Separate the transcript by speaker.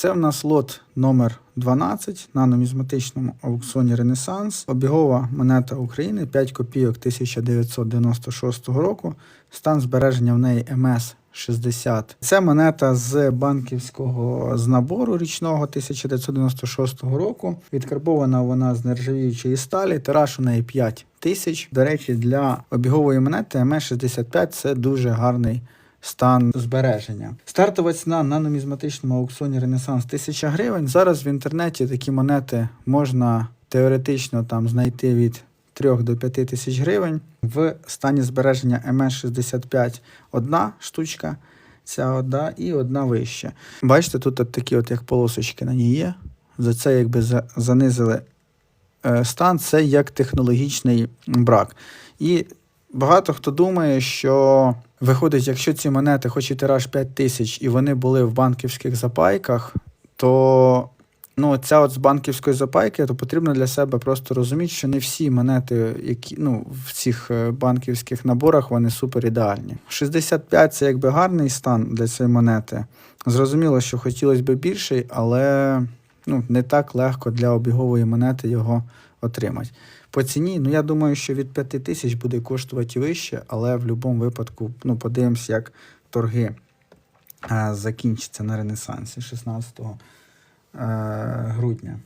Speaker 1: Це в нас лот номер 12 на нумізматичному аукціоні Ренесанс. Обігова монета України 5 копійок 1996 року. Стан збереження в неї МС 60. Це монета з банківського з набору річного 1996 року. Відкарбована вона з нержавіючої сталі. Тираж у неї 5 тисяч. До речі, для обігової монети МС 65 це дуже гарний стан збереження. Стартова ціна на нумізматичному аукціоні Ренесанс 1000 гривень. Зараз в інтернеті такі монети можна теоретично там знайти від 3 до 5 тисяч гривень. В стані збереження МС65 одна штучка, ця одна і одна вища. Бачите, тут от такі, от як полосочки на ній є. За це якби занизили е, стан, це як технологічний брак. І багато хто думає, що виходить, якщо ці монети, хоч і тираж 5 тисяч, і вони були в банківських запайках, то ну, ця от з банківської запайки, то потрібно для себе просто розуміти, що не всі монети, які ну, в цих е, банківських наборах, вони супер ідеальні. 65 це якби гарний стан для цієї монети. Зрозуміло, що хотілося б більший, але ну, не так легко для обігової монети його отримати. По ціні, ну я думаю, що від 5 тисяч буде коштувати вище, але в будь-якому випадку ну, подивимось, як торги закінчаться на Ренесансі 16 е, грудня.